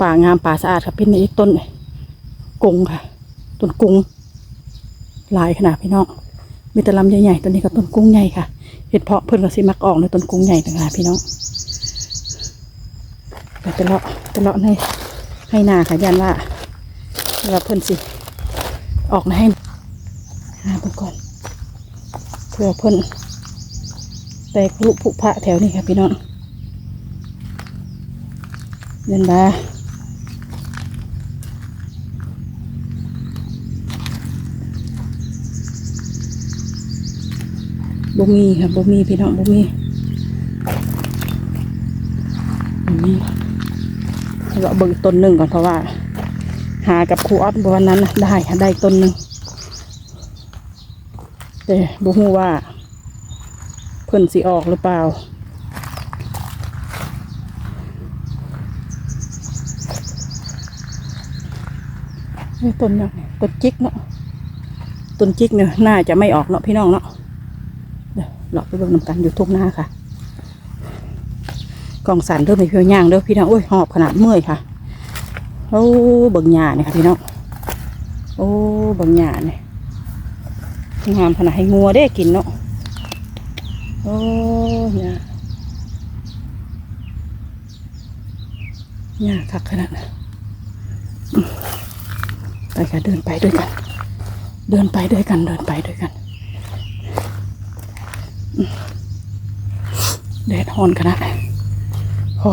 ป่างามป่าสะอาดค่ะพี่นี่ต้นกงค่ะ ต้นกุ้งหลายขนาดพี่น้องมีแต่ลำใหญ่ๆต้นนี้ก็ต้นกุ้งใหญ่ค่ะเห็ดเพาะเพิ่นก็สิมักออกในต้นกุ้งใหญ่ต่างหากพี่น้องเดี๋ยวจะเลาะจะเลาะในให้นาค่ะยันว่าแล้วเพิ่นสิ ออกมาให้หาเพิ่นก่อนเพื่อเพิ่นแตกลุผุพระแถวนี้ค่ะพี่น้องเดินมา บ่มีค่ะบ่มีพี่น้องบ่มีบ่มีเราเบิ่งต้นหนึ่งก่อนเพราะว่า หากับครูออสวันนั้นนะได้ค่ะได้ต้นหนึ่งแต่บ่ฮู้ว่า เพิ่นสิออกหรือเปล่าต้นเนี่ยต้นจิกเนาะต้นจิกเนี่ยน่าจะไม่ออกเนาะพี่น้องเนาะ เดี๋ยวเราไปเบิ่งนำกันอยู่ทุกหน้าค่ะกองสันเด้อไม่เพียวย่างเด้อพี่น้องโอ้ยหอบขนาดเมื่อยค่ะโอ้เบิ่งหญ้าเนี่ยค่ะพี่น้องโอ้เบิ่งหญ้าเนี่ยงามขนาดให้งัวได้กินเนาะโอ้หญ้าหญ้าคักขนาดไปค่ะเดินไปด้วยกัน เดินไปด้วยกันเดินไปด้วยกัน แดดฮอนขนาดโอ้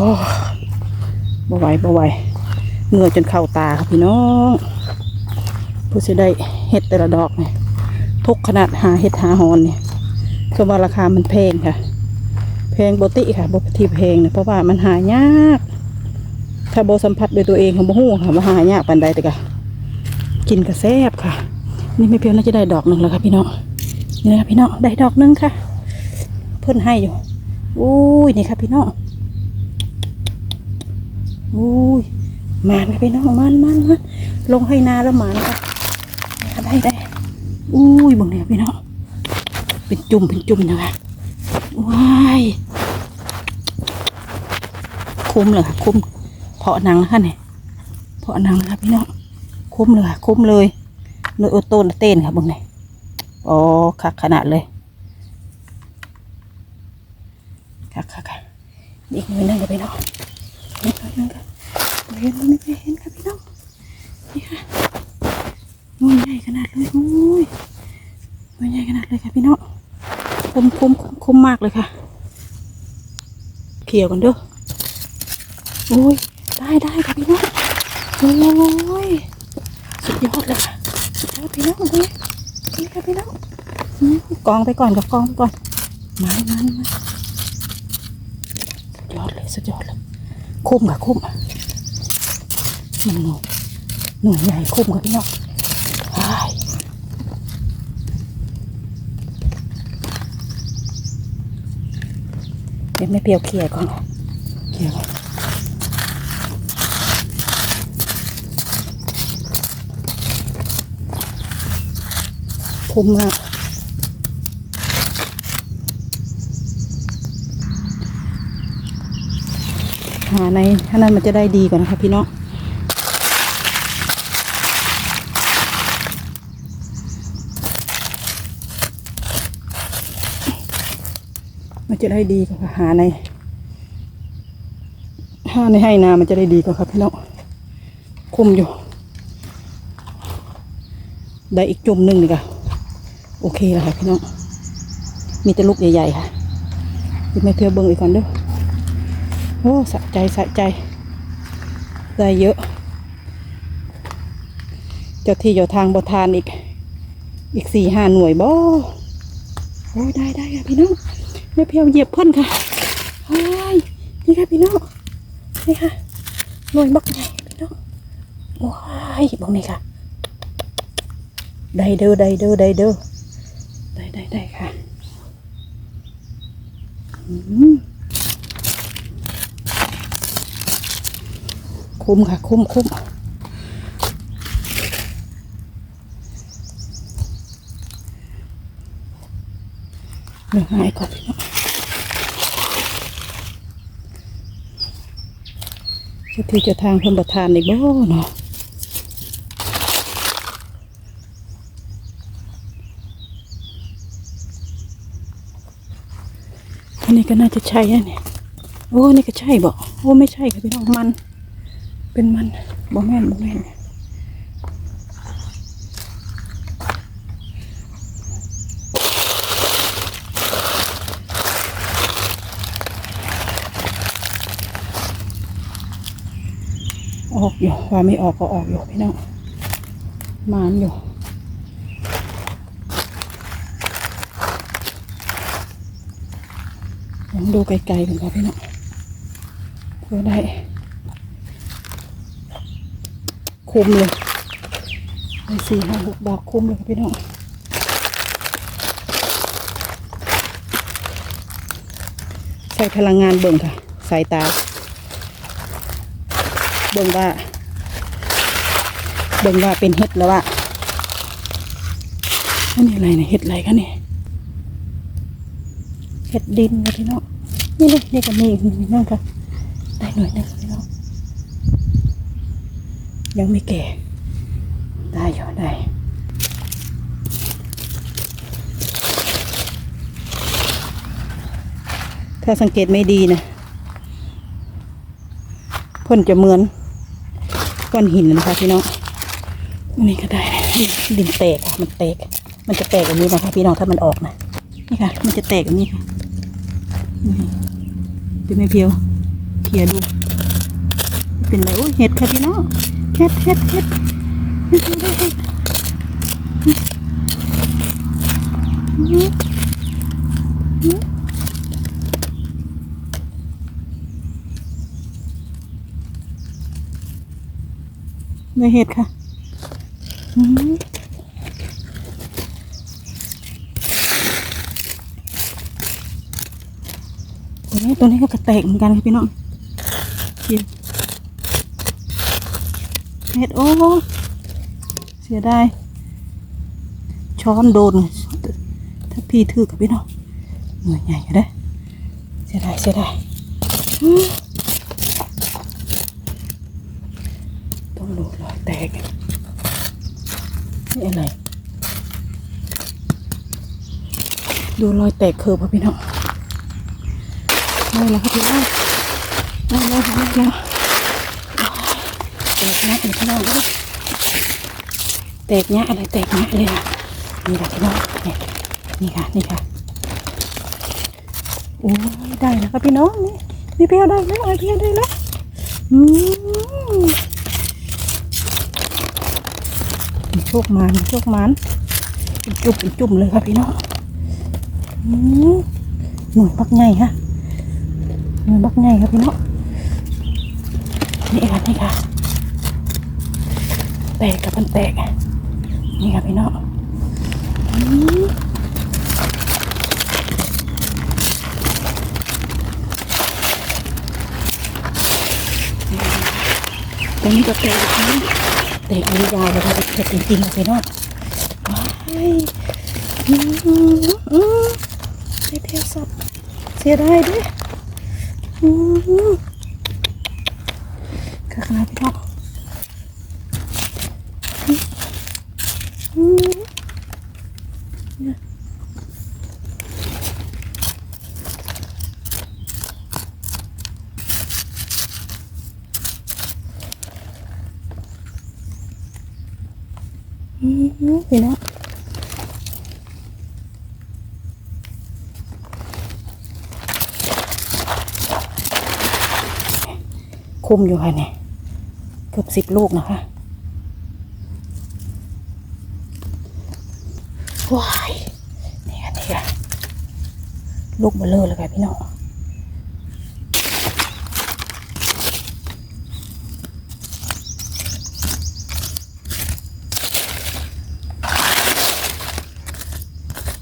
บ่ไหวบ่ไหวเหงื่อจนเข้าตาครับพี่น้องผู้สิได้เห็ดแต่ละดอกเนี่ยทุกขนาดหาเห็ดหาหอนเนี่ยคือว่าราคามันแพงค่ะ แพงปกติค่ะปกติแพงเนี่ยเพราะว่ามันหายาก ถ้าโบสัมผัสด้วยตัวเองของโบหูค่ะว่าหายากปันใดแต่กะกินกระแซบค่ะ นี่ไม่เพียงน่าจะได้ดอกหนึ่งแล้วค่ะพี่น้องนี่นะพี่น้องได้ดอกหนึ่งค่ะ เพื่อนให้อยู่อุ้ยนี่ค่ะพี่น้องอุ้ยมานค่ะพี่น้องมันมันมันลงให้นาแล้วหมานค่ะได้ได้อุ้ยบังเนี่ยพี่น้องเป็นจุ่มเป็นจุ่มนะคะว้ายคุ้มเลยค่ะคุ้มเพาะหนังนะคะเนี่ยเพาะหนังนะคะพี่น้องคุ้มเลยค่ะคุ้มเลยเนื้อโอโต้นเต้นค่ะบึงไงอ๋อคักขนาดเลยคักคักค่ะ อีกหน่อนึงค่ะพี่น้องอีกหน่อนึงค่ะเห็นมันไม่เห็นค่ะพี่น้องนี่ค่ะหน่วยใหญ่ขนาดเลยโอ้ยหน่วยใหญ่ขนาดเลยค่ะพี่น้องคมคมคมมากเลยค่ะเขี่ยวกันเด้อโอ้ยได้ได้ค่ะพี่น้องโอ้ยสุดยอดเลยค่ะสุดยอดพี่น้องเลยนี่ค่ะพี่น้องกองไปก่อนกับกองไปก่อนมามามา สุดยอดเลยคุ้มค่ะคุ้มหนึ่งหน่ยใหญ่คุ้มค่ะพี่น้องไอ้ายเดี๋ยวไม่เปียวเคลียก่อนเคลียก่อนคุ้มมาก หาในถ้านั้นมันจะได้ดีกว่านะคะพี่น้องมันจะได้ดีกว่าหาในหาในให้นามันจะได้ดีกว่าครับพี่น้องคุ้มอยู่ ได้อีกจุ่มหนึ่งนี่ค่ะโอเคแล้วค่ะพี่น้องมีแต่ลูกใหญ่ๆค่ะพี่แม่เพียวเบิ้งอีกก่อนเด้อ อ้สะใจสะใจได้เยอะ เจ้าที่เจ้าทางบทานอีก อีกสี่ห้าหน่วยบ่โอ้ได้ได้ค่ะพี่น้องแม่เพียวเหยียบเพ่นค่ะโอ้ยนี่ค่ะพี่น้องนี่ค่ะหน่วยบักใหญ่พี่น้องว้ายบังนี่ค่ะ ได้เด้อได้เด้อได้เด้อได้ได้ได้ค่ะ อืม คุ้มค่ะ คุ้มคุ้มเรื่องง่ายก่อนพี่น้องจะที่จะทางเพิ่นประทานในบ่เนาะอันนี้ก็น่าจะใช่เนี่ยโอ้นี่ก็ใช่บ่โอ้ไม่ใช่ค่ะพี่น้องมัน เป็นมันบ่แม่นบ่แม่นออกอยู่ว่าไม่ออกก็ออกอยู่พี่น้องมานอยู่ยังดูไกลๆกันก่อนพี่น้องเพื่อได้ คุมเลยได้สี่ห้าหกดอกคุมเลยพี่น้องใช้พลังงานเบิ่งค่ะ สายตา เบิ่งว่า เบิ่งว่าเป็นเห็ดแล้วว่าอันนี้อะไรเนี่ยเห็ดอะไรกันเนี่ยเห็ดดินนะพี่น้องนี่เลยนี่ก็มีอีกพี่น้องค่ะได้หน่อยหนึงพี่น้อง ยังไม่แก่ ได้อยู่ได้ถ้าสังเกตไม่ดีนะพ่นจะเหมือนก้อนหินนะคะพี่น้องอันนี้ก็ได้นี่ดินแตกอะมันแตก มันจะแตกแบบนี้นะคะพี่น้องถ้ามันออกนะนี่ค่ะ มันจะแตกแบบนี้ค่ะเป็นไม่เพียวเพียดูเป็นไรโอ้ยเห็ดค่ะพี่น้อง เห็ดเห็ดเห็ดเห็ดเห็ดเห็ดไม่เห็ดค่ะตัวนี้ตัวนี้ก็กระแตกเหมือนกันค่ะพี่น้องเห็ด เห็ดโอ้เสียดายช้อนโดน ถ้าพี่ถือกับพี่น้องเหนื่อยใหญ่อยู่เด้อเสียดายเสียดายอืมต้องดูรอยแตกนี่อะไรดูรอยแตกเคิร์ฟค่ะพี่น้องได้แล้วค่ะพี่น้องได้แล้วค่ะได้แล้วแตกนะพี่น้องเอ้ยแตกเนี้ยอะไรแตกเนี้ยเลยนะนี่แหละพี่น้องนี่นี่ค่ะนี่ค่ะโอ้ยได้แล้วค่ะพี่น้องนี่นี่เพียวได้แล้วไอเพียวได้แล้วอืมโชคมันโชคมันจุ่มจุ่มเลยค่ะพี่น้องอืมหน่วยบักไงฮะหน่วยบักไงครับพี่น้องนี่ค่ะนี่ค่ะ กกับมันแตก นี่ค่ะพี่น้องตรงนี้ก็แตกอีกนะแตกยาวเลยค่ะแตกจริงๆค่ะพี่น้องว้ายอืมอืมเทียสับเสียไดายด้วยอืมค่ะค่ะพี่น้อง อืม พี่น้องคุมอยู่ค่ะเนี่ยเกือบสิบลูกนะคะว้า ลูกเบลเลอร์เลยค่ะพี่น้อง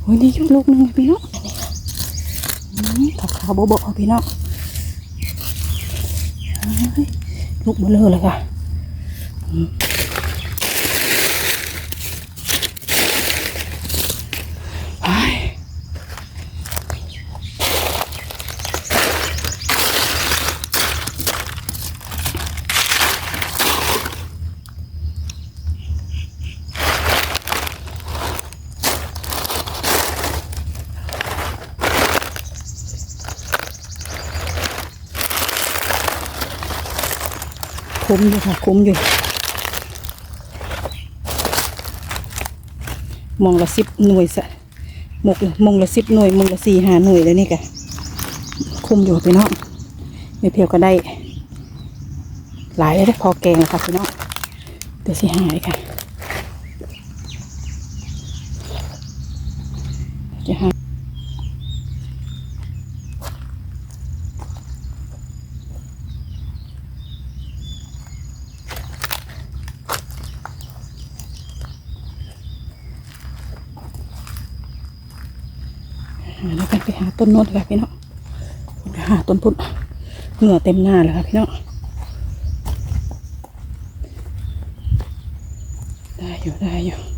โอ้ยนี่ยู่ลูกนึงพี่น้องนี่ค่ะอืมขาวโบ๊ะๆพี่น้องลูกเบลเลอร์เลยค่ะ คุ้มอยู่ค่ะ คุ้มอยู่ มองละสิบหน่วยสะมกมงละสิบหน่วยมงละสี่หาหน่วยแล้วนี่กะคุ้มอยู่พี่น้องไม่เพียวก็ได้ หลายเลยเด้พอแกงค่ะพี่น้องเดี๋ยวสิหายค่ะจะหาหาแล้วกันไปหา ต้นโน้นค่ะพี่น้องหาต้นพุทธเหงื่อเต็มหน้าเลยค่ะพี่น้องได้อยู่ได้อยู่